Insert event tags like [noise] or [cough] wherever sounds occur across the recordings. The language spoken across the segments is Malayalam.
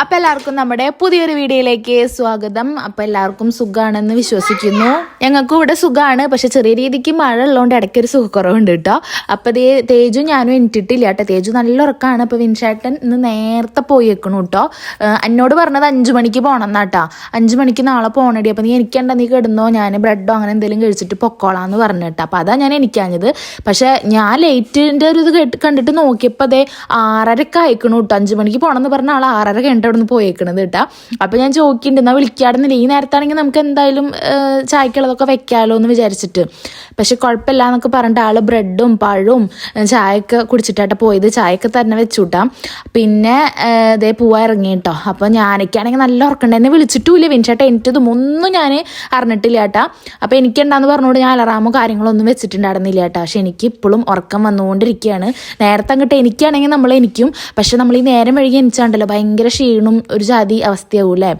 അപ്പൊ എല്ലാവർക്കും നമ്മുടെ പുതിയൊരു വീഡിയോയിലേക്ക് സ്വാഗതം. അപ്പൊ എല്ലാവർക്കും സുഖാണെന്ന് വിശ്വസിക്കുന്നു. ഞങ്ങൾക്കും ഇവിടെ സുഖമാണ് പക്ഷെ ചെറിയ രീതിക്ക് മഴ ഉള്ളതുകൊണ്ട് ഇടയ്ക്ക് ഒരു സുഖക്കുറവുണ്ട് കേട്ടോ. അപ്പൊ തേ തേജു ഞാനും എനിട്ടിട്ടില്ല കേട്ടോ. തേജു നല്ല ഉറക്കമാണ് അപ്പൊ വിൻഷേട്ടൻ ഇന്ന് നേരത്തെ പോയി വെക്കണു കേട്ടോ എന്നോട് പറഞ്ഞത് അഞ്ചു മണിക്ക് പോകണം എന്നാട്ടാ അഞ്ചു മണിക്ക് നാളെ പോകണടി അപ്പൊ നീ എനിക്കണ്ട നീ കിടന്നോ? ഞാൻ ബ്രെഡോ അങ്ങനെ എന്തെങ്കിലും കഴിച്ചിട്ട് പൊക്കോളാം എന്ന് പറഞ്ഞു കേട്ടോ. അപ്പൊ അതാ ഞാൻ എനിക്കാഞ്ഞത് പക്ഷെ ഞാൻ ലേറ്റിന്റെ ഒരു ഇത് കണ്ടിട്ട് നോക്കിയപ്പോ അതെ ആറരക്ക് അയക്കണു കേട്ടോ. അഞ്ചു മണിക്ക് പോകണം എന്ന് പറഞ്ഞ ആൾ ആറര കഴിഞ്ഞിട്ട് അവിടെ നിന്ന് പോയേക്കണത് കേട്ടാ. അപ്പം ഞാൻ ചോദിക്കുന്നുണ്ട് എന്നാൽ വിളിക്കാടുന്നില്ല ഈ നേരത്താണെങ്കിൽ നമുക്ക് എന്തായാലും ചായക്കുള്ളതൊക്കെ വെക്കാമല്ലോ എന്ന് വിചാരിച്ചിട്ട്. പക്ഷെ കുഴപ്പമില്ല എന്നൊക്കെ പറഞ്ഞിട്ട് ആൾ ബ്രെഡും പഴവും ചായയൊക്കെ കുടിച്ചിട്ടാട്ട പോയത്. ചായയൊക്കെ തന്നെ വെച്ചുട്ടാ. പിന്നെ ഇതേ പൂവ ഇറങ്ങി കേട്ടോ അപ്പൊ ഞാനൊക്കെയാണെങ്കിൽ നല്ല ഉറക്കണ്ട. എന്നെ വിളിച്ചിട്ടുമില്ല വിൻചേട്ട ഇതും ഒന്നും ഞാൻ അറിഞ്ഞിട്ടില്ല ചേട്ടാ അപ്പൊ എനിക്കുണ്ടാന്ന് പറഞ്ഞോട് ഞാൻ അലറാമോ കാര്യങ്ങളൊന്നും വെച്ചിട്ടുണ്ടായിരുന്നില്ല ചേട്ടാ പക്ഷെ എനിക്ക് ഇപ്പോഴും ഉറക്കം വന്നുകൊണ്ടിരിക്കുകയാണ് നേരത്തെ അങ്ങോട്ട് എനിക്കാണെങ്കിൽ നമ്മൾ എനിക്കും പക്ഷെ നമ്മൾ ഈ നേരം വഴുകി എനിച്ചാണ്ടല്ലോ ഭയങ്കര ക്ഷീണും ഒരു ജാതി അവസ്ഥയാവും അല്ലേ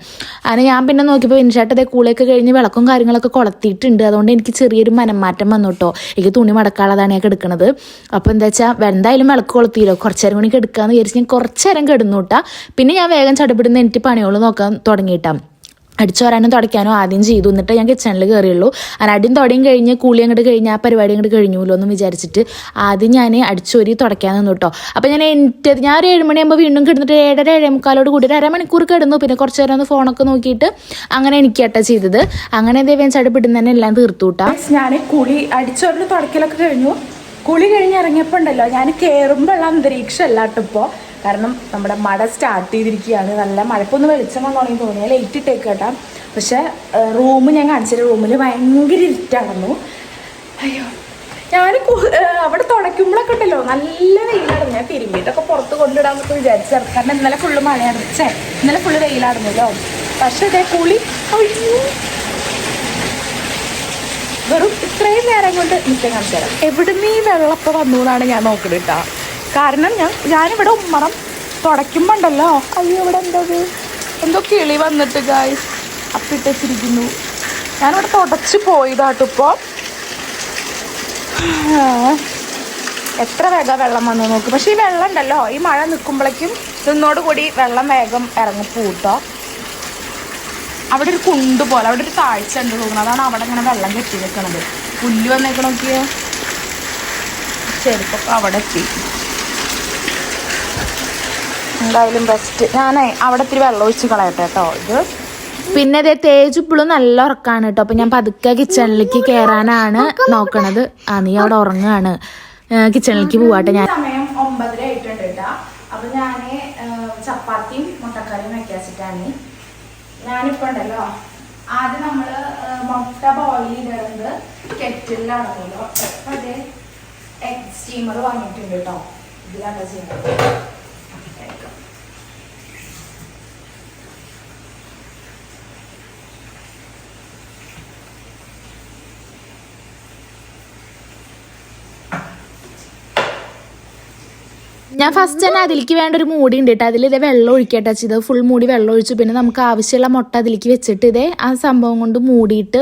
അങ്ങനെ ഞാൻ പിന്നെ നോക്കിയപ്പോൾ വിൻഷാട്ട് അതേ കൂളൊക്കെ കഴിഞ്ഞ് വിളക്കും കാര്യങ്ങളൊക്കെ കൊളത്തിയിട്ടുണ്ട്. അതുകൊണ്ട് എനിക്ക് ചെറിയൊരു മനംമാറ്റം വന്നു കേട്ടോ എനിക്ക് തുണി മടക്കാളതാണ് ഞാൻ എടുക്കുന്നത് അപ്പോൾ എന്താ വെച്ചാൽ എന്തായാലും വിളക്ക് കൊളുത്തിയില്ലോ കുറച്ച് നേരം കൂടി കിടക്കാന്ന് വിചാരിച്ച് ഞാൻ കുറച്ച് നേരം കിടന്നു പിന്നെ ഞാൻ വേഗം ചടപിടുന്ന എനിക്ക് പണികൾ നോക്കാൻ തുടങ്ങിയിട്ടാ. അടിച്ചു വരാനും തുടയ്ക്കാനും ആദ്യം ചെയ്തു. എന്നിട്ട് ഞാൻ കിച്ചണിൽ കയറിയുള്ളൂ അങ്ങനെ അടിയും തുടയും കഴിഞ്ഞ് കൂളി അങ്ങോട്ട് കഴിഞ്ഞ് ആ പരിപാടി അങ്ങോട്ട് കഴിഞ്ഞുല്ലോ എന്ന് വിചാരിച്ചിട്ട് ആദ്യം ഞാൻ അടിച്ചോരി തുടയ്ക്കാൻ നിന്നു കേട്ടോ അപ്പോൾ ഞാൻ എന്റെ ഞാൻ ഒരു ഏഴുമണിയാകുമ്പോൾ വീണ്ടും കിടന്നിട്ട് ഏഴര ഏഴേ മുക്കാലോട് കൂടി ഒരു അരമണിക്കൂർ കിടന്നു. പിന്നെ കുറച്ച് നേരം ഒന്ന് ഫോണൊക്കെ നോക്കിയിട്ട് അങ്ങനെ എനിക്ക് ഏട്ടാ ചെയ്തത്. അങ്ങനെ ദേവൻ ചടുപ്പിടുന്ന തന്നെ എല്ലാം തീർത്തു ഞാൻ കുളി അടിച്ചോറിന് തുടക്കലൊക്കെ കഴിഞ്ഞു. കുളി കഴിഞ്ഞ് ഇറങ്ങിയപ്പോൾ ഉണ്ടല്ലോ ഞാൻ കയറുമ്പോഴുള്ള അന്തരീക്ഷം അല്ലാട്ടിപ്പോൾ കാരണം നമ്മുടെ മഴ സ്റ്റാർട്ട് ചെയ്തിരിക്കുകയാണ്. നല്ല മഴപ്പൊന്ന് വെളിച്ചം വന്നോണെങ്കിൽ തോന്നിയാൽ ലൈറ്റ് ഇട്ടേക്ക് കേട്ടാ. പക്ഷെ റൂം ഞാൻ കാണിച്ചിട്ട് റൂമിൽ ഭയങ്കര ഇരുട്ടായിരുന്നു അയ്യോ. ഞാൻ അവിടെ തുടയ്ക്കുമ്പോഴൊക്കെ ഉണ്ടല്ലോ. നല്ല വെയിലായിരുന്നു. ഞാൻ തിരുമ്പിയിട്ടൊക്കെ പുറത്ത് കൊണ്ടിടാമെന്നൊക്കെ വിചാരിച്ചായിരുന്നു കാരണം ഇന്നലെ ഫുള്ള് മഴയായിരുന്നു ഛേ ഇന്നലെ ഫുള്ള് വെയിലായിരുന്നല്ലോ പക്ഷെ ഇതേ കുളി. അയ്യോ. വെറും ഇത്രയും നേരം കൊണ്ട് നിൽക്കാൻ കാണിച്ചു തരാം എവിടുന്ന് ഈ വന്നു എന്നാണ് ഞാൻ നോക്കുന്നത് കേട്ടോ കാരണം ഞാൻ ഞാനിവിടെ ഉമ്മറം തുടയ്ക്കുമ്പോൾ ഉണ്ടല്ലോ അയ്യോ ഇവിടെ എന്തത്? എന്തോ കിളി വന്നിട്ട് ഗായ് അപ്പിട്ടിരിക്കുന്നു ഞാനിവിടെ തുടച്ച് പോയതാട്ടോ ഇപ്പോൾ [sighs] എത്ര വേഗം വെള്ളം വന്നു നോക്ക്. പക്ഷേ ഈ വെള്ളം ഉണ്ടല്ലോ. ഈ മഴ നിൽക്കുമ്പോഴേക്കും നിന്നോട് കൂടി വെള്ളം വേഗം ഇറങ്ങി പൂട്ടോ അവിടെ ഒരു കുണ്ട് പോലെ അവിടെ ഒരു താഴ്ച ഉണ്ട് തോന്നുന്നു. അതാണ് അവിടെ ഇങ്ങനെ വെള്ളം കെട്ടി വെക്കണത്. പുല്ല് വന്നേക്കണോക്കിയോ? ചെരുപ്പൊക്കെ അവിടെ എത്തി. എന്തായാലും ബെസ്റ്റ് ഞാനേ അവിടെ ഇത്തിരി വെള്ളം ഒഴിച്ച് കളയട്ടെ കേട്ടോ ഇത് പിന്നെ അതേ തേജ് ഇപ്പോഴും നല്ല ഉറക്കാണ് കേട്ടോ അപ്പൊ ഞാൻ പതുക്കെ കിച്ചണിലേക്ക് കയറാനാണ് നോക്കണത്. ആ നീ അവിടെ ഉറങ്ങാണ്. കിച്ചണിലേക്ക് പോവാട്ടെ ഞാൻ. സമയം ഒമ്പതര ആയിട്ടുണ്ട് കേട്ടോ അപ്പൊ ഞാൻ ചപ്പാത്തിയും മുട്ടക്കറിയും വെക്കാച്ചിട്ടാണ്. ഞാനിപ്പോ ഉണ്ടല്ലോ ആദ്യം നമ്മൾ മുട്ട ബോയിൽ ചെയ്തിടുന്നത് കെറ്റിലാണല്ലോ അപ്പൊ അത് എഗ് സ്റ്റീമർ വാങ്ങിയിട്ടുണ്ട് കേട്ടോ ഇതിലാണ് ചെയ്യുന്നത്? ഞാൻ ഫസ്റ്റ് തന്നെ അതിലേക്ക് വേണ്ട ഒരു മൂടി ഉണ്ട് കേട്ടോ. അതിൽ ഇതേ വെള്ളം ഒഴിക്കട്ടെ ചെയ്ത് ഫുൾ മൂടി വെള്ളം ഒഴിച്ചു പിന്നെ നമുക്ക് ആവശ്യമുള്ള മുട്ട അതിലേക്ക് വെച്ചിട്ട് ഇതേ ആ സംഭവം കൊണ്ട് മൂടിയിട്ട്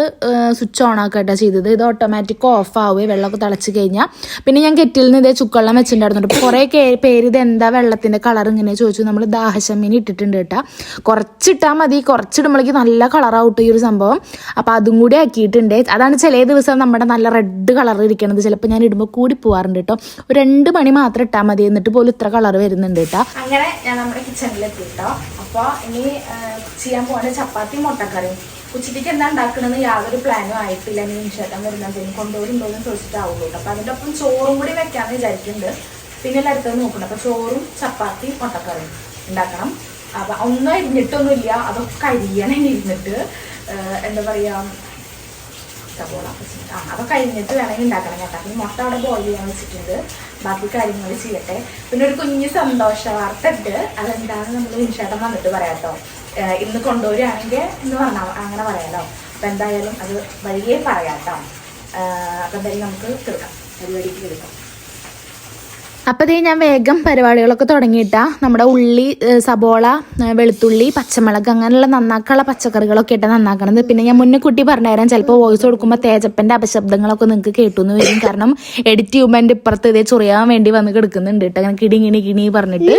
സ്വിച്ച് ഓൺ ആക്കട്ടെ ചെയ്തത്. ഇത് ഓട്ടോമാറ്റിക് ഓഫ് ആവുകയെ വെള്ളമൊക്കെ തിളച്ച് കഴിഞ്ഞാൽ പിന്നെ ഞാൻ കെറ്റിൽ നിന്ന് ഇതേ ചുക്കവെള്ളം വെച്ചിട്ടുണ്ടായിരുന്നു അപ്പോൾ കുറേ പേര് ഇത് എന്താ വെള്ളത്തിന്റെ കളർ ഇങ്ങനെ ചോദിച്ചു. നമ്മൾ ദാഹശമീനി ഇട്ടിട്ടുണ്ട് കേട്ടോ. കുറച്ചിട്ടാൽ മതി. കുറച്ചിടുമ്പോഴേക്ക് നല്ല കളർ ഔട്ട് ഈ ഒരു സംഭവം. അപ്പോൾ അതും കൂടി ആക്കിയിട്ടുണ്ട്. അതാണ് ചില ദിവസം നമ്മുടെ നല്ല റെഡ് കളർ ഇരിക്കണത്. ചിലപ്പോൾ ഞാൻ ഇടുമ്പോൾ കൂടി പോകാറുണ്ട് കേട്ടോ. ഒരു രണ്ട് മണി മാത്രം ഇട്ടാൽ മതി. എന്നിട്ട് പോലും ഇത്ര കളർ വരുന്നുണ്ട് കേട്ടോ അങ്ങനെ ഞാൻ നമ്മുടെ കിച്ചണിലെത്തി കേട്ടോ അപ്പോൾ ഇനി ചെയ്യാൻ പോകുന്ന ചപ്പാത്തി മുട്ടക്കറിയും ഉച്ചയ്ക്ക് എന്താ ഉണ്ടാക്കണമെന്ന് യാതൊരു പ്ലാനും ആയിട്ടില്ല. നീ ചേട്ടൻ വരുന്നതിന് കൊണ്ടുവരുണ്ടോയെന്ന് ചോദിച്ചിട്ടാവുള്ളൂ കേട്ടോ അപ്പോൾ അതിന്റെ ഒപ്പം ചോറും കൂടി വെക്കാമെന്ന് വിചാരിക്കുന്നുണ്ട് പിന്നെ അടുത്തത് നോക്കണം. അപ്പോൾ ചോറും ചപ്പാത്തി മുട്ടക്കറിയും ഉണ്ടാക്കണം. അപ്പം ഒന്നും അരിഞ്ഞിട്ടൊന്നുമില്ല. അതൊക്കെ അരിയണം ഇരുന്നിട്ട്. എന്താ പറയാ ആ അതൊക്കെ കഴിഞ്ഞിട്ട് വേണമെങ്കിൽ ഉണ്ടാക്കണം കേട്ടോ. മുട്ട അവിടെ ബോയിൽ ചെയ്യാൻ വെച്ചിട്ടുണ്ട്. ബാക്കി കാര്യങ്ങൾ ചെയ്യട്ടെ. പിന്നെ ഒരു കുഞ്ഞ് സന്തോഷ വാർത്ത ഉണ്ട് അതെന്താണെന്ന് നമ്മൾ വിൻഷേട്ടൻ വന്നിട്ട് പറയാട്ടോ. ഇന്ന് കൊണ്ടുവരികയാണെങ്കിൽ എന്ന് പറഞ്ഞാൽ അങ്ങനെ പറയാലോ. അപ്പം എന്തായാലും അത് വഴിയേ പറയാട്ടോ. അപ്പം എന്തായാലും നമുക്ക് തീർക്കാം. പരിപാടിക്ക് തീർക്കാം. അപ്പോൾ ഇതേ ഞാൻ വേഗം പരിപാടികളൊക്കെ തുടങ്ങിയിട്ടാ. നമ്മുടെ ഉള്ളി സബോള വെളുത്തുള്ളി പച്ചമുളക് അങ്ങനെയുള്ള നന്നാക്കാനുള്ള പച്ചക്കറികളൊക്കെ ഇട്ട് നന്നാക്കണത്. പിന്നെ ഞാൻ മുന്നേ കുട്ടി പറഞ്ഞുതരാം ചിലപ്പോൾ വോയിസ് കൊടുക്കുമ്പോൾ തേജപ്പന്റെ അപശബ്ദങ്ങളൊക്കെ നിങ്ങൾക്ക് കേട്ടു എന്ന് വരും. കാരണം എഡിറ്റ് ചെയ്യുമ്പോൾ എന്റെ ഇപ്പുറത്ത് ഇതേ ചൊറിയാൻ വേണ്ടി വന്ന് കിടക്കുന്നുണ്ട് കേട്ടോ അങ്ങനെ കിടി കിണി കിണി പറഞ്ഞിട്ട്.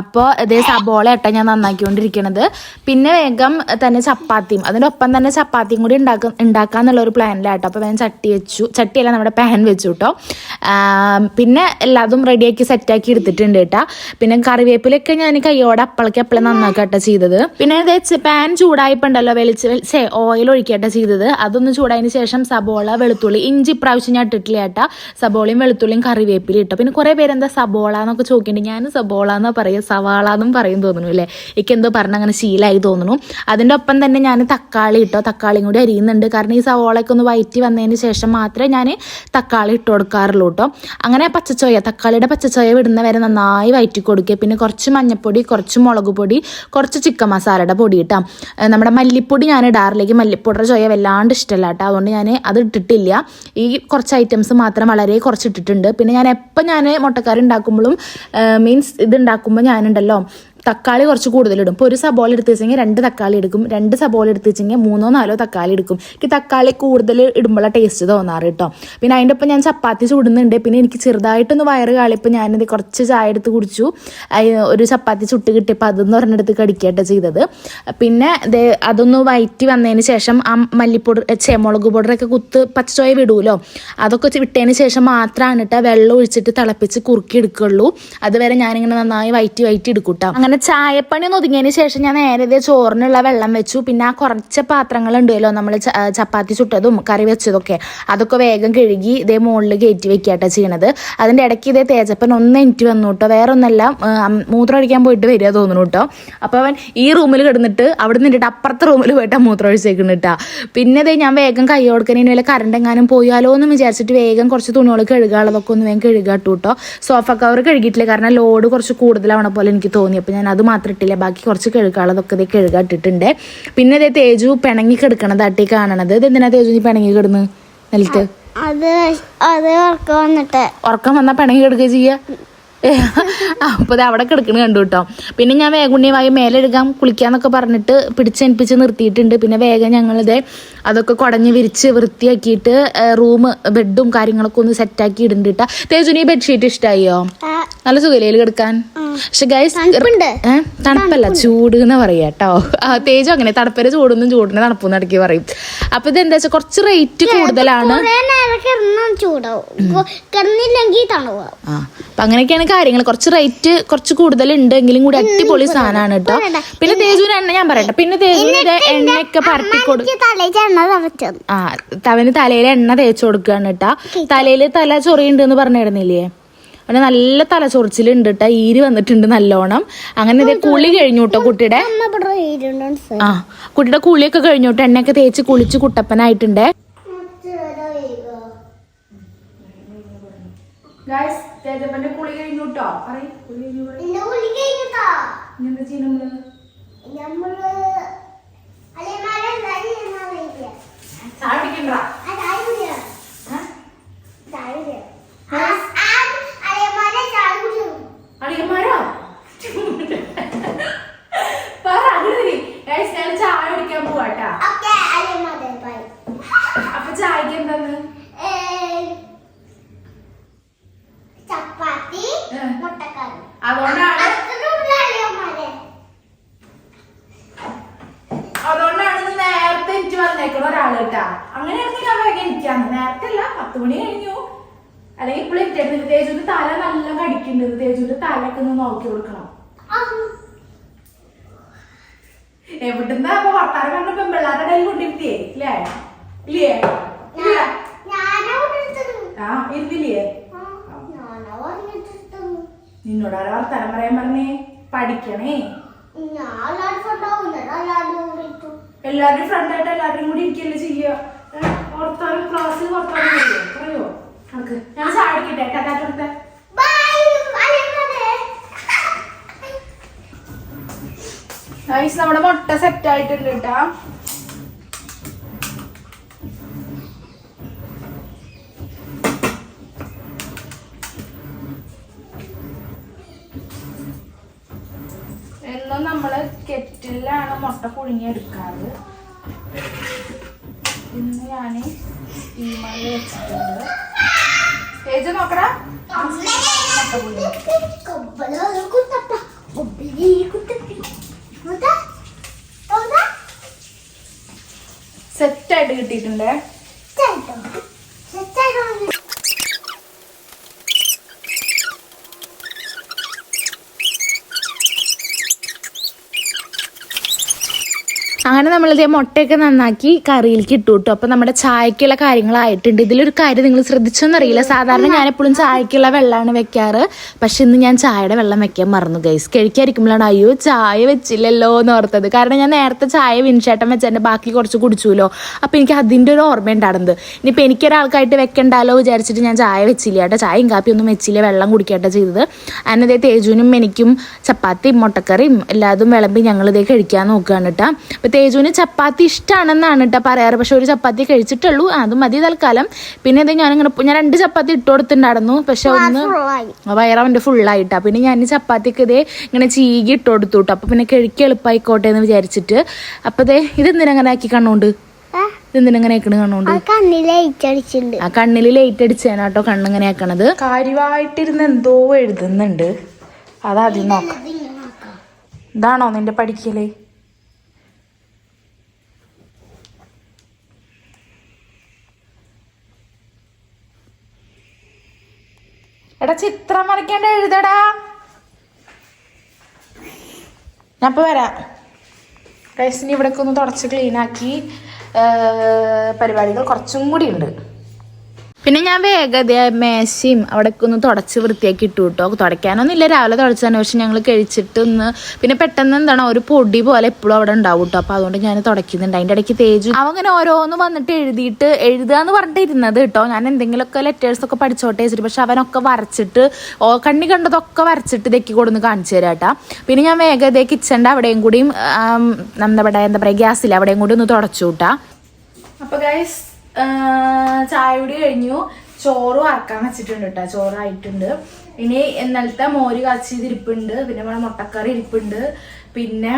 അപ്പോൾ ഇതേ സബോള ഇട്ട ഞാൻ നന്നാക്കിക്കൊണ്ടിരിക്കണത്. പിന്നെ വേഗം തന്നെ ചപ്പാത്തിയും അതിന്റെ ഒപ്പം തന്നെ ചപ്പാത്തിയും കൂടി ഉണ്ടാക്ക ഉണ്ടാക്കാന്നുള്ള ഒരു പ്ലാനിലാട്ടോ അപ്പോൾ ഞാൻ ചട്ടി വെച്ചു ചട്ടിയല്ല നമ്മുടെ പാൻ വെച്ചു കേട്ടോ. പിന്നെ എല്ലാതും റെഡിയാക്കി സെറ്റാക്കി എടുത്തിട്ടുണ്ട് കേട്ടാ. പിന്നെ കറിവേപ്പിലൊക്കെ ഞാൻ കൈയോടെ അപ്പളക്ക് അപ്പളെ നന്നാക്കട്ടെ ചെയ്തത്. പിന്നെ ഇതേ പാൻ ചൂടായപ്പോണ്ടല്ലോ വെളിച്ച് ഓയിൽ ഒഴിക്കട്ടെ ചെയ്തത്. അതൊന്ന് ചൂടായതിന് ശേഷം സബോള വെളുത്തുള്ളി ഇഞ്ചി പ്രാവശ്യം ഞാൻ ഇട്ടിട്ടില്ല കേട്ടാ. സബോളയും വെളുത്തുള്ളിയും കറിവേപ്പിലും ഇട്ടു. പിന്നെ കുറേ പേരെന്താ സബോള എന്നൊക്കെ ചോദിക്കുന്നുണ്ട് ഞാൻ സബോള എന്ന് പറയും? സവാള എന്നും പറയും തോന്നുന്നു അല്ലേ? എനിക്ക് എന്തോ പറഞ്ഞ അങ്ങനെ ശീലമായി തോന്നുന്നു. അതിന്റെ ഒപ്പം തന്നെ ഞാൻ തക്കാളി ഇട്ടോ. തക്കാളിയും കൂടി അരിയുന്നുണ്ട്. കാരണം ഈ സവോളയൊക്കെ ഒന്ന് വയറ്റി വന്നതിന് ശേഷം മാത്രമേ ഞാൻ തക്കാളി ഇട്ട് കൊടുക്കാറുള്ളൂ കേട്ടോ. അങ്ങനെ പച്ചച്ചോയ തക്കാളിയുടെ പച്ചച്ചായ വിടുന്ന വരെ നന്നായി വയറ്റി കൊടുക്കുക. പിന്നെ കുറച്ച് മഞ്ഞപ്പൊടി കുറച്ച് മുളക് പൊടി കുറച്ച് ചിക്കൻ മസാലയുടെ പൊടി ഇട്ടാം. നമ്മുടെ മല്ലിപ്പൊടി ഞാൻ ഇടാറിലേക്ക് മല്ലിപ്പൊടിയുടെ ചോയ വല്ലാണ്ട് ഇഷ്ടമല്ല കേട്ടോ. അതുകൊണ്ട് ഞാൻ അത് ഇട്ടിട്ടില്ല. ഈ കുറച്ച് ഐറ്റംസ് മാത്രം വളരെ കുറച്ച് ഇട്ടിട്ടുണ്ട്. പിന്നെ ഞാൻ എപ്പോൾ ഞാൻ മുട്ടക്കറി ഉണ്ടാക്കുമ്പോഴും മീൻസ് ഇത് ഉണ്ടാക്കുമ്പോൾ ഞാനുണ്ടല്ലോ തക്കാളി കുറച്ച് കൂടുതലിടും. ഇപ്പോൾ ഒരു സബോള എടുത്ത് വെച്ചെങ്കിൽ രണ്ട് തക്കാളി എടുക്കും. രണ്ട് സബോള എടുത്ത് വെച്ചെങ്കിൽ മൂന്നോ നാലോ തക്കാളി എടുക്കും. എനിക്ക് തക്കാളി കൂടുതൽ ഇടുമ്പോഴാണ് ടേസ്റ്റ് തോന്നാറ് കേട്ടോ. പിന്നെ അതിന്റെ ഒപ്പം ഞാൻ ചപ്പാത്തി ചൂടുന്നുണ്ട്. പിന്നെ എനിക്ക് ചെറുതായിട്ടൊന്ന് വയറ് കാളിയപ്പോൾ ഞാനിത് കുറച്ച് ചായ എടുത്ത് കുടിച്ചു. ഒരു ചപ്പാത്തി ചുട്ട് കിട്ടിയപ്പോൾ അതൊന്ന് ഒരെണ്ണെടുത്ത് കടിക്കട്ടെ ചെയ്തത്. പിന്നെ അതൊന്ന് വയറ്റി വന്നതിന് ശേഷം ആ മല്ലിപ്പൊടി ചേ പൊടറൊക്കെ കുത്ത് പച്ചച്ചോയ വിടുമല്ലോ അതൊക്കെ വിട്ടതിന് ശേഷം മാത്രമാണ് കേട്ടോ വെള്ളം ഒഴിച്ചിട്ട് തിളപ്പിച്ച് കുറുക്കി എടുക്കുള്ളൂ. അതുവരെ ഞാനിങ്ങനെ നന്നായി വയറ്റി വയറ്റി എടുക്കൂട്ടോ. അങ്ങനെ ചായപ്പണി ഒന്ന് ഒതുങ്ങിയതിന് ശേഷം ഞാൻ നേരെ ഇതേ ചോറിനുള്ള വെള്ളം വെച്ചു. പിന്നെ ആ കുറച്ച് പാത്രങ്ങൾ ഉണ്ടല്ലോ നമ്മൾ ചപ്പാത്തി ചുട്ടതും കറി വെച്ചതൊക്കെ. അതൊക്കെ വേഗം കഴുകി ഇതേ മുകളിൽ കയറ്റി വെക്കാട്ടോ ചെയ്യണത്. അതിന്റെ ഇടയ്ക്ക് ഇതേ തേജപ്പൻ ഒന്ന് എനിക്ക് വന്നു കേട്ടോ വേറെ ഒന്നല്ല മൂത്രം ഒഴിക്കാൻ പോയിട്ട് വരിക തോന്നുന്നു കേട്ടോ അപ്പോൾ അവൻ ഈ റൂമിൽ കിടന്നിട്ട് അവിടെ നിന്നിട്ട് അപ്പുറത്തെ റൂമിൽ പോയിട്ട് മൂത്രം ഒഴിച്ചേക്കുന്നു കേട്ടോ പിന്നെ ഇതേ ഞാൻ വേഗം കൈ കൊടുക്കുന്നതിന് വല്ല കറണ്ട് എങ്ങാനും പോയാലോ എന്ന് വിചാരിച്ചിട്ട് വേഗം കുറച്ച് തുണികൾ കഴുകാനുള്ളതൊക്കെ ഒന്ന് വേഗം കഴുകാട്ടു കേട്ടോ സോഫ കവർ കഴുകിയിട്ടില്ല കാരണം ലോഡ് കുറച്ച് കൂടുതലാവണ പോലെ എനിക്ക് തോന്നി. അത് മാത്രം ഇട്ടില്ല. ബാക്കി കുറച്ച് കഴുകാനുള്ളതൊക്കെ ഇതേ കഴുകാട്ടിട്ടുണ്ട് പിന്നെ ഇതേ തേജു പിണങ്ങി കിടക്കണതാട്ടി കാണണത്. ഇത് എന്തിനാ തേജു നീ പിണങ്ങി കിടന്ന് നിലത്ത്? അത് അത് ഉറക്കം വന്നിട്ട്. ഉറക്കം വന്നാ പിണങ്ങി കിടക്കുക ചെയ്യുക [laughs] അപ്പോൾ അത് അവിടെ കിടക്കണ കണ്ടു കേട്ടോ പിന്നെ ഞാൻ വേഗുണ്യമായി മേലെടുക്കാം കുളിക്കാന്നൊക്കെ പറഞ്ഞിട്ട് പിടിച്ചേൽപ്പിച്ച് നിർത്തിയിട്ടുണ്ട്. പിന്നെ വേഗം ഞങ്ങളിത് അതൊക്കെ കുടഞ്ഞ് വിരിച്ച് വൃത്തിയാക്കിയിട്ട് റൂം ബെഡും കാര്യങ്ങളൊക്കെ ഒന്ന് സെറ്റാക്കി ഇടുന്നുണ്ട് കേട്ടോ തേജുനി ബെഡ്ഷീറ്റ് ഇഷ്ടമായോ നല്ല സുഖലയിൽ കിടക്കാൻ? പക്ഷെ ഗൈസ്. തണുപ്പല്ല ചൂട് എന്ന് പറയാ കേട്ടോ തേജു അങ്ങനെ തണുപ്പര ചൂടൊന്നും ചൂടിന് തണുപ്പൊന്നും ഇടയ്ക്ക് പറയും. അപ്പൊ ഇത് എന്താ വെച്ചാൽ കുറച്ച് റേറ്റ് കൂടുതലാണ്. ചൂടാവും. കിടന്നില്ലെങ്കിൽ തണുവാ അപ്പൊ അങ്ങനെയൊക്കെയാണ് കാര്യങ്ങൾ കുറച്ച് റേറ്റ് കുറച്ച് കൂടുതൽ ഉണ്ടെങ്കിലും കൂടി അടിപൊളി സാധനമാണ് കേട്ടോ പിന്നെ തേജുവിന് എണ്ണ ഞാൻ പറയട്ടെ. പിന്നെ തേജുവിന് എണ്ണയൊക്കെ പരട്ടി കൊടുക്കും ആ തവന് തലയിൽ എണ്ണ തേച്ചു കൊടുക്കുകയാണ് കേട്ടാ തലയിൽ തല ചൊറിയുണ്ട് എന്ന് പറഞ്ഞിരുന്നില്ലേ? അവന് നല്ല തല ചൊറിച്ചിലുണ്ട് കേട്ടോ ഈര് വന്നിട്ടുണ്ട് നല്ലോണം. അങ്ങനെ ഇതേ കുളി കഴിഞ്ഞു കേട്ടോ കുട്ടിയുടെ. ആ കുട്ടിയുടെ കുളിയൊക്കെ കഴിഞ്ഞു കേട്ടോ എണ്ണയൊക്കെ തേച്ച് കുളിച്ച് കുട്ടപ്പനായിട്ടുണ്ട്. ഗായ്സ് തേജപ്പന്റെ കുളി കഴിഞ്ഞു കേട്ടോ പറയും കുളി കഴിഞ്ഞു കുളി കഴിഞ്ഞിട്ടോ ഇനി എന്താ ചെയ്യുന്നത് നമ്മൾ അലമാര എന്താ ചെയ്യുക ചായ കുടിക്കണ്ട ചായ കുടിയോ ചായ കുടിയോ അലമാര ചായ കുടിയോ അടിയന്മാരോ പറ അങ്ങനെ ഗായ്സ് ഞാൻ ചായ കുടിക്കാൻ പോവാട്ടാ ഓക്കെ അലമാര ബൈ അപ്പൊ ചായക്ക് എന്താന്ന് ചപ്പാത്തി ഏ. മുട്ടക്കറി അതുകൊണ്ടാണ് അത്രയുള്ള അലമാര അതുകൊണ്ടാണ് ഇന്ന് നേരത്തെ എനിക്ക് വന്നേക്കണ ഒരാൾ കേട്ടാ അങ്ങനെയാണെങ്കിൽ ഞാൻ വേഗം എനിക്കാന്ന് നേരത്തെ അല്ല പത്ത് മണി കഴിഞ്ഞു അല്ലെങ്കിൽ ഇപ്പോൾ എത്തിയായിരുന്നു തേജുവിന്റെ തല നല്ല കടിക്കുന്നുണ്ട് തേജുവിന്റെ തലയൊക്കെ ഒന്ന് നോക്കി കൊടുക്കണം. എവിടുന്നാ അപ്പൊ വർത്താനം കണ്ട പെമ്പിള്ളാരുടെ ഇടയിൽ കൊണ്ടിരുത്തിയേ? ഇല്ലേ? ഇല്ലേ? ആ ഇരുന്നില്ലേ? നിന്നോട് ആരാ വർത്താനം പറയാൻ പറഞ്ഞേ? പഠിക്കണേ. എല്ലാവരും എല്ലാവരും ഫ്രണ്ടായിട്ട് എല്ലാരും കൂടി ഇരിക്കല്ലേ ചെയ്യുക ക്ലാസ് ക്ലാസ്സിൽ വർത്താനം പറയോ? നമുക്ക് ഞാൻ സാധിക്കട്ടെ കഥാറ്റത്തെ ഗൈസ് നമ്മുടെ മുട്ട സെറ്റ് ആയിട്ടുണ്ട് കേട്ടാ. എന്നും നമ്മൾ കെറ്റിലാണ് മുട്ട പുഴുങ്ങിയെടുക്കാറ്. ഇന്ന് ഞാൻ സ്റ്റീമറിൽ വെച്ചിട്ടുണ്ട്. ഏജ് നോക്കടാ. മുട്ട പുഴുങ്ങി കുത്തപ്പ കിട്ടിയിട്ടുണ്ട്. അങ്ങനെ നമ്മളിതേ മുട്ടയൊക്കെ നന്നാക്കി കറിയിലേക്ക് ഇട്ടു കേട്ടോ. അപ്പൊ നമ്മുടെ ചായക്കുള്ള കാര്യങ്ങളായിട്ടുണ്ട്. ഇതിലൊരു കാര്യം നിങ്ങൾ ശ്രദ്ധിച്ചോന്നറിയില്ല. സാധാരണ ഞാൻ എപ്പോഴും ചായക്കുള്ള വെള്ളമാണ് വെക്കാറ്. പക്ഷെ ഇന്ന് ഞാൻ ചായയുടെ വെള്ളം വെക്കാൻ മറന്നു ഗൈസ് കഴിക്കാതിരിക്കുമ്പോഴാണ് അയ്യോ ചായ വെച്ചില്ലല്ലോ എന്ന് ഓർത്തത്. കാരണം ഞാൻ നേരത്തെ ചായ വിൻചേട്ടൻ വെച്ചതിന്റെ ബാക്കി കുറച്ച് കുടിച്ചുല്ലോ. അപ്പൊ എനിക്ക് അതിന്റെ ഒരു ഓർമ്മ ഉണ്ടായിരുന്നത് ഇനിയിപ്പോ എനിക്കൊരാൾക്കായിട്ട് വെക്കണ്ടല്ലോ വിചാരിച്ചിട്ട് ഞാൻ ചായ വെച്ചില്ല കേട്ടോ. ചായയും കാപ്പിയൊന്നും വെച്ചില്ല. വെള്ളം കുടിക്കട്ടെ ചെയ്തത്. അതിനതേ തേജുവിനും എനിക്കും ചപ്പാത്തിയും മുട്ടക്കറിയും എല്ലാതും വിളമ്പി ഞങ്ങളിതേ കഴിക്കാൻ നോക്കുകയാണ് കേട്ടോ. അപ്പൊ തേജുവിന് ചപ്പാത്തി ഇഷ്ടമാണെന്നാണ് കേട്ടോ പറയാറ്. പക്ഷെ ഒരു ചപ്പാത്തി കഴിച്ചിട്ടുള്ളൂ. അത് മതി തൽക്കാലം. പിന്നെ ഇത് ഞാനിങ്ങനെ ഞാൻ രണ്ട് ചപ്പാത്തി ഇട്ട് കൊടുത്തിട്ടുണ്ടായിരുന്നു. പക്ഷെ ഒന്ന് വയറവന്റെ ഫുള്ളായിട്ടാ പിന്നെ ഞാൻ ചപ്പാത്തിക്ക് ഇതേ ഇങ്ങനെ ചീകി ഇട്ട് കൊടുത്തു കേട്ടോ അപ്പൊ പിന്നെ കഴിക്ക് എളുപ്പമായിക്കോട്ടെ എന്ന് വിചാരിച്ചിട്ട്. അപ്പൊ ദേ ഇതെന്തിനാ അങ്ങനെ ആക്കി കണ്ണുകൊണ്ട്? ഇതെന്തിനെങ്ങനെ ആക്കണ് അടിച്ചിട്ടുണ്ട്. ആ കണ്ണിൽ ലൈറ്റ് അടിച്ചാണ് കേട്ടോ കണ്ണിങ്ങനെ ആക്കണത്. കാര്യമായിട്ടിരുന്ന് എന്തോ എഴുതുന്നുണ്ട്. അതാദ്യം നോക്കാം. ഇതാണോ നിന്റെ പഠിക്കൽ? എടാ ചിത്രം വരയ്ക്കേണ്ട എഴുതടാ. ഞാൻ വരാ വരാം. ഇവിടെ ഇവിടേക്ക് ഒന്ന് തുടച്ച് ക്ലീനാക്കി പരിപാടികൾ കുറച്ചും കൂടി ഉണ്ട്. പിന്നെ ഞാൻ വേഗത മേശയും അവിടെ ഒന്ന് തുടച്ച് വൃത്തിയാക്കി ഇട്ടു കേട്ടോ. തുടയ്ക്കാനൊന്നും ഇല്ല. രാവിലെ തുടച്ചാണ് പക്ഷെ ഞങ്ങൾ കഴിച്ചിട്ട് ഒന്ന് പിന്നെ പെട്ടെന്ന് എന്താണ് ഒരു പൊടി പോലെ എപ്പോഴും അവിടെ ഉണ്ടാവും കേട്ടോ. അപ്പൊ അതുകൊണ്ട് ഞാൻ തുടയ്ക്കുന്നുണ്ട്. അതിന്റെ ഇടയ്ക്ക് തേജു അവങ്ങനെ ഓരോന്ന് വന്നിട്ട് എഴുതിയിട്ട് എഴുതുക എന്ന് പറഞ്ഞിട്ട് ഇരുന്നത് കേട്ടോ. ഞാൻ എന്തെങ്കിലുമൊക്കെ ലെറ്റേഴ്സ് ഒക്കെ പഠിച്ചോട്ടെ വെച്ചിട്ട് പക്ഷെ അവനൊക്കെ വരച്ചിട്ട് ഓ കണ്ണി കണ്ടതൊക്കെ വരച്ചിട്ട് ഇതൊക്കെ കൊടുന്ന് കാണിച്ചു തരാട്ടാ പിന്നെ ഞാൻ വേഗത കിച്ചന്റെ അവിടെയും കൂടിയും നമ്മുടെ എന്താ പറയുക ഗ്യാസിൽ അവിടെയും കൂടി ഒന്ന് തുടച്ചു കൂട്ടാ. അപ്പൊ ഗൈസ് ചായ കൂടി കഴിഞ്ഞു. ചോറും വറക്കാൻ വെച്ചിട്ടുണ്ട് കേട്ടോ ചോറായിട്ടുണ്ട്. ഇനി ഇന്നലത്തെ മോര് കാച്ചിയത് ഇരിപ്പുണ്ട്. പിന്നെ നമ്മുടെ മുട്ടക്കറി ഇരിപ്പുണ്ട്. പിന്നെ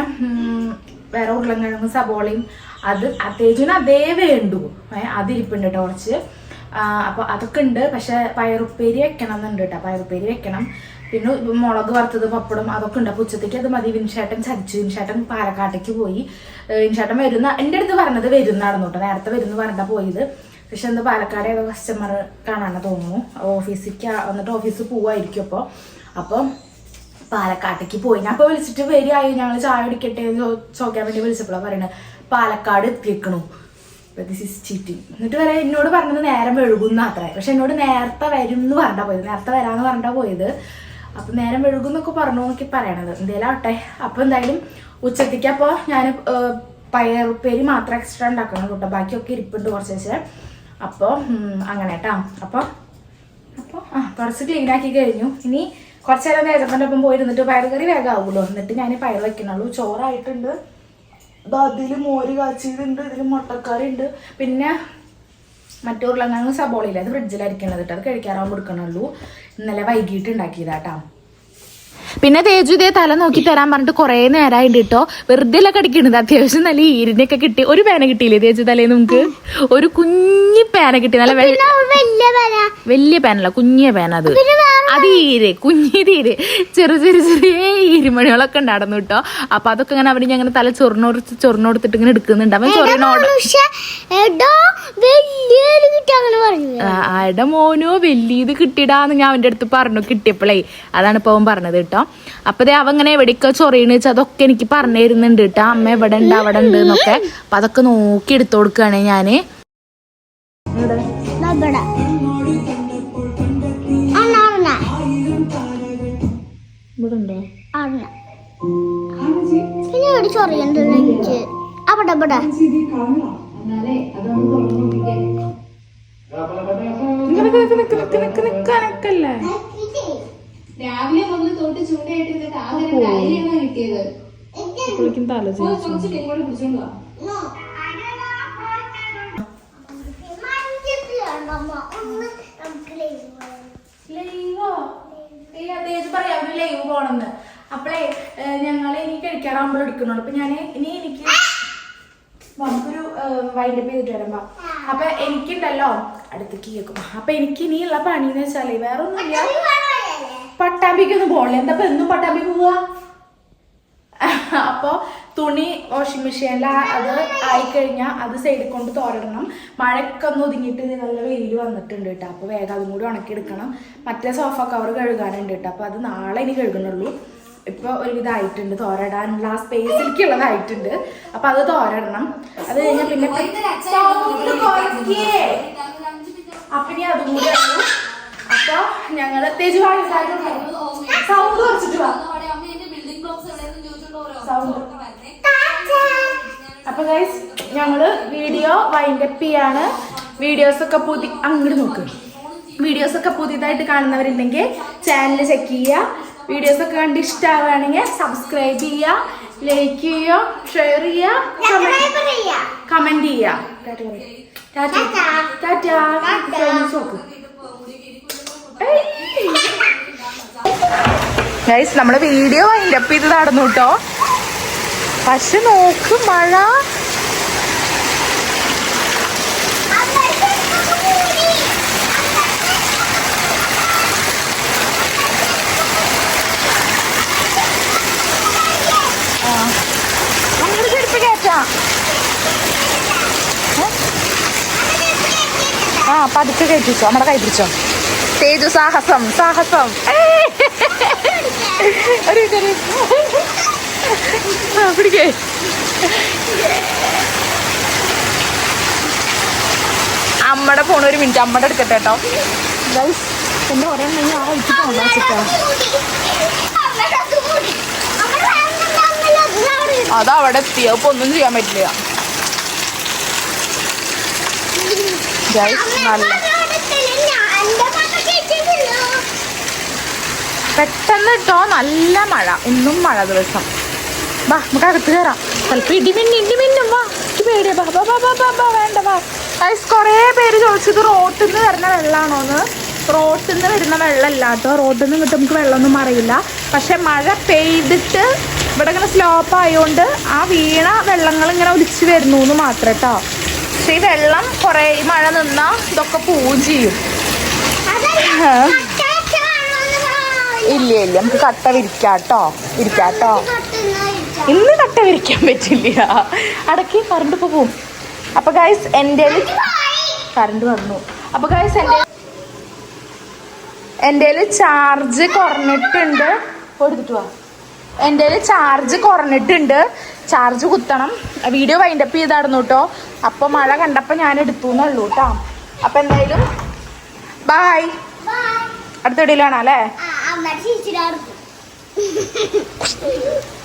വേറെ ഉരുളൻകിഴങ്ങും സബോളയും. അത് അത്യാവശ്യം അതേ വേണ്ടു. അത് ഇരിപ്പുണ്ട് കേട്ടോ കുറച്ച്. അപ്പോൾ അപ്പൊ അതൊക്കെ ഉണ്ട്. പക്ഷെ പയറുപ്പേരി വെക്കണം എന്നുണ്ട് കേട്ടോ പയറുപ്പേരി വെക്കണം. പിന്നെ മുളക് വറുത്തത് പപ്പടം അതൊക്കെ ഉണ്ട്. അപ്പൊ ഉച്ചത്തേക്ക് അത് മതി. വിൻഷേട്ടൻ ചതിച്ചു. വിൻഷേട്ടൻ പാലക്കാട്ടേക്ക് പോയി. വിൻഷേട്ടൻ വരുന്ന എന്റെ അടുത്ത് പറഞ്ഞത് വരുന്നാണെന്ന് കേട്ടോ. നേരത്തെ വരുന്ന പറഞ്ഞിട്ടാ പോയത്. പക്ഷെ എന്താ പാലക്കാട് ഏതോ കസ്റ്റമർ കാണാൻ തോന്നുന്നു. ഓഫീസിലേക്ക് വന്നിട്ട് ഓഫീസിൽ പോവായിരിക്കും അപ്പോൾ അപ്പോൾ പാലക്കാട്ടേക്ക് പോയി. ഞാൻ അപ്പോൾ വിളിച്ചിട്ട് വരികയായി. ഞങ്ങൾ ചായ കുടിക്കട്ടെ എന്ന് ചോദിക്കാൻ വേണ്ടി വിളിച്ചപ്പോഴാണ് പറയണത് പാലക്കാട് എത്തിയേക്കണു. ദിസ് ഇസ് ചീറ്റിംഗ് എന്നിട്ട് വരെ എന്നോട് പറഞ്ഞത് നേരം വെഴുകുന്ന അത്രേ പക്ഷെ എന്നോട് നേരത്തെ വരും എന്ന് പറഞ്ഞാ പോയത്. നേരത്തെ വരാന്ന് പറഞ്ഞാ പോയത്. അപ്പൊ നേരം വെഴുകും എന്നൊക്കെ പറഞ്ഞു എന്നൊക്കെ പറയണത്. എന്തേലും ആവട്ടെ. അപ്പൊ എന്തായാലും ഉച്ചത്തേക്ക് അപ്പോൾ ഞാൻ പയർ ഉപ്പേരി മാത്രം എക്സ്ട്രാ ഉണ്ടാക്കണം കേട്ടോ. ബാക്കിയൊക്കെ ഇരിപ്പുണ്ട് കുറച്ച് വെച്ച് അപ്പോൾ അങ്ങനെ കേട്ടോ അപ്പോൾ അപ്പോൾ ആ കുറച്ച് ക്ലീൻ ആക്കി കഴിഞ്ഞു. ഇനി കുറച്ച് നേരം വേഗത്തിന്റെ ഒപ്പം പോയിരുന്നിട്ട് പയർ കറി വേഗം ആവുമല്ലോ എന്നിട്ട് ഞാൻ പയർ വെക്കണുള്ളൂ ചോറായിട്ടുണ്ട്. ഇതിൽ മോര് കാച്ചിയതുണ്ട് ഇതിൽ മുട്ടക്കറി ഉണ്ട് പിന്നെ മറ്റു ഉരുളങ്ങാങ്ങ് സബോളയില്ല അത് ഫ്രിഡ്ജിലായിരിക്കണത് കേട്ടോ അത് കഴിക്കാറാകുമ്പോൾ എടുക്കണുള്ളൂ. ഇന്നലെ വൈകിട്ട് ഉണ്ടാക്കിയതാട്ടാ പിന്നെ തേജു ഇതേ തല നോക്കി തരാൻ പറഞ്ഞിട്ട് കുറേ നേരമായിട്ട് കേട്ടോ വെറുതെ അല്ല കടിക്കണത് അത്യാവശ്യം നല്ല ഈരിനൊക്കെ കിട്ടി. ഒരു പേന കിട്ടിയില്ലേ തേജു തലേ നമുക്ക്? ഒരു കുഞ്ഞി പേന കിട്ടി. നല്ല വലിയ പേനല്ല കുഞ്ഞിയ പേന അത്. അത് ഈര് കുഞ്ഞി തീര്. ചെറു ചെറു ചെറിയ ഈരുമണികളൊക്കെ ഉണ്ടായിരുന്നു കേട്ടോ അപ്പൊ അതൊക്കെ ഇങ്ങനെ അവിടെ അങ്ങനെ തല ചൊറിനോട് ചൊറിനോടുത്തിട്ട് ഇങ്ങനെ എടുക്കുന്നുണ്ട്. അവൻ ചൊറിനോട് ആടെ മോനോ വലിയത് കിട്ടിടാന്ന് ഞാൻ അവന്റെ അടുത്ത് പറഞ്ഞു. കിട്ടിയപ്പോഴേ അതാണ് ഇപ്പൊ അവൻ പറഞ്ഞത് കേട്ടോ അപ്പൊ അവങ്ങനെ ഇങ്ങനെ എവിടെയൊക്കെ ചൊറിയണെന്ന് വെച്ചാൽ അതൊക്കെ എനിക്ക് പറഞ്ഞു തരുന്നുണ്ട് കേട്ടോ അമ്മ എവിടെ ഉണ്ട് അവിടെ ഉണ്ട് എന്നൊക്കെ അപ്പൊ അതൊക്കെ നോക്കി എടുത്തു കൊടുക്കുകയാണ് എനിക്ക് അവിടെ ഇവിടെ നിക്ക് നിക്ക് നിക്ക് നിക്ക് നിക്ക് നിക്കാനൊക്കല്ലേ രാവിലെ മുതൽ തൊട്ട് ചൂടായിട്ടിരുന്നിട്ട് ആകെ രണ്ട് അരിയാണ് കിട്ടിയത്. ഇങ്ങോട്ട് പിടിച്ചോണ്ട് വാ. ലൈവോ? പോണെന്ന്. അപ്പളേ ഞങ്ങളെ ഇനി കഴിക്കാറാകുമ്പോൾ എടുക്കണുള്ളൂ അപ്പൊ ഞാൻ ഇനി എനിക്ക് നമുക്കൊരു വൈൻഡപ്പ് ചെയ്തിട്ട് വരുമ്പോ അപ്പൊ എനിക്കുണ്ടല്ലോ. അടുത്തേക്ക് കേൾക്കും അപ്പൊ എനിക്ക് ഇനിയുള്ള പണി എന്ന് വെച്ചാൽ വേറെ ഒന്നുമില്ല പട്ടാമ്പിക്കൊന്നും പോകണില്ല എന്താ ഇപ്പൊ എന്നും പട്ടാമ്പിക്ക് പോവാ? അപ്പൊ തുണി വാഷിംഗ് മെഷീനിൽ അത് ആയിക്കഴിഞ്ഞാൽ അത് സൈഡിൽ കൊണ്ട് തോരണം മഴയൊക്കെ ഒന്ന് ഒതുങ്ങിയിട്ട് നല്ല വെയിൽ വന്നിട്ടുണ്ട് കേട്ടോ. അപ്പോൾ വേഗം അതും കൂടി ഉണക്കിയെടുക്കണം. മറ്റേ സോഫ കവർ കഴുകാനുണ്ട് കേട്ടോ. അപ്പോൾ അത് നാളെ ഇനി കഴുകണുള്ളൂ. ഇപ്പോൾ ഒരുവിധമായിട്ടുണ്ട് തോരടാനുള്ള ആ സ്പേസിലേക്കുള്ളതായിട്ടുണ്ട് അപ്പോൾ അത് തോരണം അത് കഴിഞ്ഞാൽ പിന്നെ. അപ്പൊ ഇനി അതും കൂടി അപ്പൊ സൗണ്ട് കുറച്ചിട്ട് അപ്പൊ ഗൈസ് ഞങ്ങൾ വീഡിയോ വൈൻഡപ്പ് ചെയ്യാണ്. വീഡിയോസ് ഒക്കെ പുതി അങ്ങോട്ട് നോക്ക്. വീഡിയോസ് ഒക്കെ പുതിയതായിട്ട് കാണുന്നവരുണ്ടെങ്കിൽ ചാനൽ ചെക്ക് ചെയ്യുക. വീഡിയോസ് ഒക്കെ കണ്ട് ഇഷ്ടമാവുകയാണെങ്കിൽ സബ്സ്ക്രൈബ് ചെയ്യുക. ലൈക്ക് ചെയ്യുക ഷെയർ ചെയ്യുക കമന്റ് ചെയ്യുക. ടാറ്റ ടാറ്റ ഫ്രണ്ട്സ് നോക്ക് ഗൈസ് നമ്മൾ വീഡിയോ വൈൻഡപ്പ് ചെയ്ത് നടന്നു കേട്ടോ. പക്ഷെ നോക്ക് മഴ? ആ പതുക്കെ കയറ്റിച്ചോ. നമ്മുടെ കൈ പിടിച്ചോ. തേജു സാഹസം സാഹസം. പിടിക്കേ. അമ്മയുടെ ഫോൺ ഒരു മിനിറ്റ് അമ്മയുടെ എടുക്കട്ടെ കേട്ടോ എന്താ ആ വെച്ചിട്ടാ അവിടെ എത്തിയ? അപ്പൊ ഒന്നും ചെയ്യാൻ പറ്റില്ല. ഗൈസ് നല്ല പെട്ടെന്ന് ഇട്ടോ നല്ല മഴ. ഇന്നും മഴ ദിവസം. വാ നമുക്ക് അകത്ത് കയറാം ചിലപ്പോൾ ഇടിമിന്നും ഇടിമിന്നും വാ എനിക്ക് പേടിയാ ബാ ബാ ബാ ബാ വേണ്ട വാ. ഗൈസ് കുറേ പേര് ചോദിച്ചത് റോട്ടിൽ നിന്ന് വരുന്ന വെള്ളമാണോന്ന് റോട്ടിൽ നിന്ന് വരുന്ന വെള്ളമല്ല കേട്ടോ റോട്ടിൽ നിന്ന് കിട്ടും നമുക്ക് വെള്ളമൊന്നും അറിയില്ല പക്ഷെ മഴ പെയ്തിട്ട് ഇവിടെ ഇങ്ങനെ സ്ലോപ്പ് ആയതുകൊണ്ട് ആ വീണ വെള്ളങ്ങൾ ഇങ്ങനെ ഒലിച്ച് വരുന്നു എന്ന് മാത്രം കേട്ടോ പക്ഷെ ഈ വെള്ളം കുറേ മഴ നിന്നാൽ ഇതൊക്കെ പൂജ ചെയ്യും. ഇല്ല ഇല്ല. നമുക്ക് കട്ട വിരിക്കാട്ടോ. ഇരിക്കാട്ടോ ഇന്ന് കട്ട വിരിക്കാൻ പറ്റില്ല. അടക്കി കറണ്ട് ഇപ്പൊ പോവും. അപ്പൊ ഗൈസ് എന്റെ കറണ്ട് വന്നു. അപ്പൊ ഗൈസ് എന്റെ എന്റെ ചാർജ് കുറഞ്ഞിട്ടുണ്ട്. കൊടുത്തിട്ട് വാ. എന്റെ ചാർജ് കുറഞ്ഞിട്ടുണ്ട്. ചാർജ് കുത്തണം. വീഡിയോ വൈൻഡപ്പ് ചെയ്തായിരുന്നു കേട്ടോ അപ്പോൾ മഴ കണ്ടപ്പോൾ ഞാൻ എടുത്തു എന്നുള്ളൂ കേട്ടോ അപ്പോൾ എന്തായാലും ബായ് അടുത്ത വീഡിയോയിലാണ് അല്ലേ? നന്നായിട്ട് ചിരിച്ചിടാറുണ്ട് [laughs]